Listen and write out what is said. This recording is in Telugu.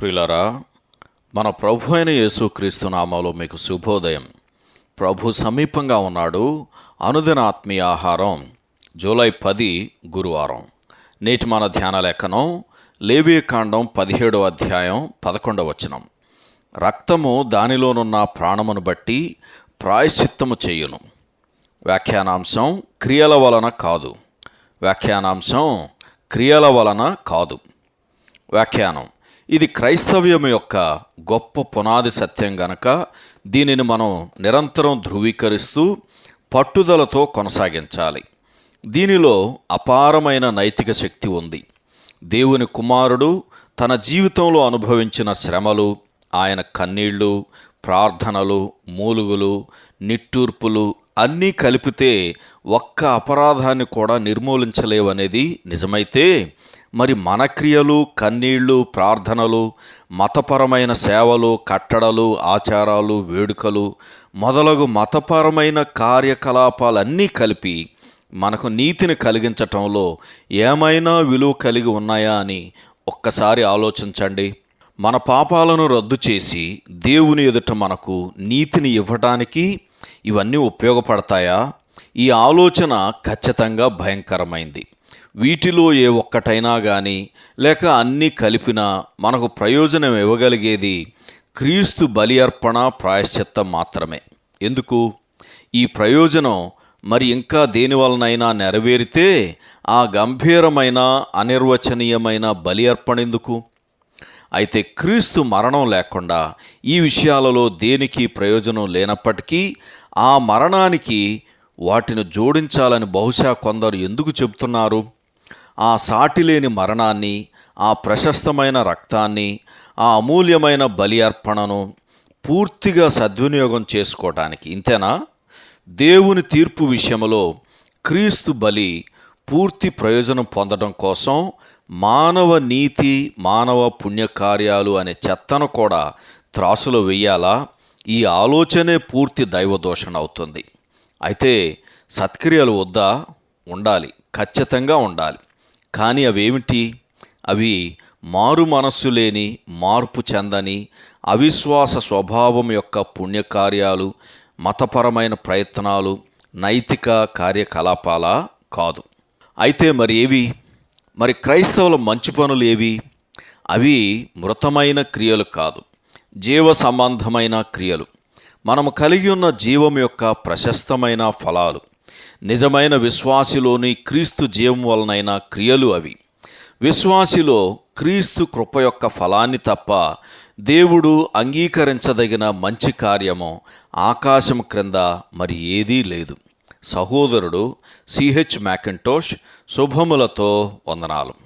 ప్రిలరా మన ప్రభు అయిన యేసుక్రీస్తు నామాలో మీకు శుభోదయం. ప్రభు సమీపంగా ఉన్నాడు. అనుదిన ఆత్మీయ ఆహారం జూలై పది గురువారం. నేటి మన ధ్యాన లేఖనం లేవీకాండం పదిహేడో అధ్యాయం పదకొండవ వచనం. రక్తము దానిలోనున్న ప్రాణమును బట్టి ప్రాయశ్చిత్తము చేయును. వ్యాఖ్యానాంశం క్రియల వలన కాదు. వ్యాఖ్యానాంశం క్రియల వలన కాదు. వ్యాఖ్యానం ఇది క్రైస్తవ్యం యొక్క గొప్ప పునాది సత్యం గనక దీనిని మనం నిరంతరం ధృవీకరిస్తూ పట్టుదలతో కొనసాగించాలి. దీనిలో అపారమైన నైతిక శక్తి ఉంది. దేవుని కుమారుడు తన జీవితంలో అనుభవించిన శ్రమలు ఆయన కన్నీళ్ళు ప్రార్థనలు మూలుగులు నిట్టూర్పులు అన్నీ కలిపితే ఒక్క అపరాధాన్ని కూడా నిర్మూలించలేవనేది నిజమైతే మరి మన క్రియలు కన్నీళ్ళు ప్రార్థనలు మతపరమైన సేవలు కట్టడలు ఆచారాలు వేడుకలు మొదలగు మతపరమైన కార్యకలాపాలన్నీ కలిపి మనకు నీతిని కలిగించటంలో ఏమైనా విలువ కలిగి ఉన్నాయా అని ఒక్కసారి ఆలోచించండి. మన పాపాలను రద్దు చేసి దేవుని ఎదుట మనకు నీతిని ఇవ్వటానికి ఇవన్నీ ఉపయోగపడతాయా? ఈ ఆలోచన ఖచ్చితంగా భయంకరమైంది. వీటిలో ఏ ఒక్కటైనా కానీ లేక అన్నీ కలిపినా మనకు ప్రయోజనం ఇవ్వగలిగేది క్రీస్తు బలి అర్పణ ప్రాయశ్చిత్తం మాత్రమే. ఎందుకు? ఈ ప్రయోజనం మరి ఇంకా దేనివలనైనా నెరవేరితే ఆ గంభీరమైన అనిర్వచనీయమైన బలి అర్పణ ఎందుకు? అయితే క్రీస్తు మరణం లేకుండా ఈ విషయాలలో దేనికి ప్రయోజనం లేనప్పటికీ ఆ మరణానికి వాటిని జోడించాలని బహుశా కొందరు ఎందుకు చెబుతున్నారు? ఆ సాటిలేని మరణాన్ని ఆ ప్రశస్తమైన రక్తాన్ని ఆ అమూల్యమైన బలి అర్పణను పూర్తిగా సద్వినియోగం చేసుకోవటానికి ఇంతేనా? దేవుని తీర్పు విషయంలో క్రీస్తు బలి పూర్తి ప్రయోజనం పొందడం కోసం మానవ నీతి మానవ పుణ్యకార్యాలు అనే చెత్తను కూడా త్రాసులో వెయ్యాలా? ఈ ఆలోచనే పూర్తి దైవదోషణ అవుతుంది. అయితే సత్క్రియలు వద్దా? ఉండాలి. ఖచ్చితంగా ఉండాలి. కానీ అవేమిటి? అవి మారు మనస్సు లేని మార్పు చెందని అవిశ్వాస స్వభావం యొక్క పుణ్యకార్యాలు మతపరమైన ప్రయత్నాలు నైతిక కార్యకలాపాల కాదు. అయితే మరి ఏవి? మరి క్రైస్తవుల మంచి పనులు ఏవి? అవి మృతమైన క్రియలు కాదు జీవ సంబంధమైన క్రియలు. మనము కలిగి ఉన్న జీవం యొక్క ప్రశస్తమైన ఫలాలు. నిజమైన విశ్వాసిలోని క్రీస్తు జీవం వలనైన క్రియలు అవి. విశ్వాసిలో క్రీస్తు కృప యొక్క ఫలాన్ని తప్ప దేవుడు అంగీకరించదగిన మంచి కార్యము ఆకాశం క్రింద మరి ఏదీ లేదు. సహోదరుడు సిహెచ్ మ్యాకింటోష్ శుభములతో వందనాలు.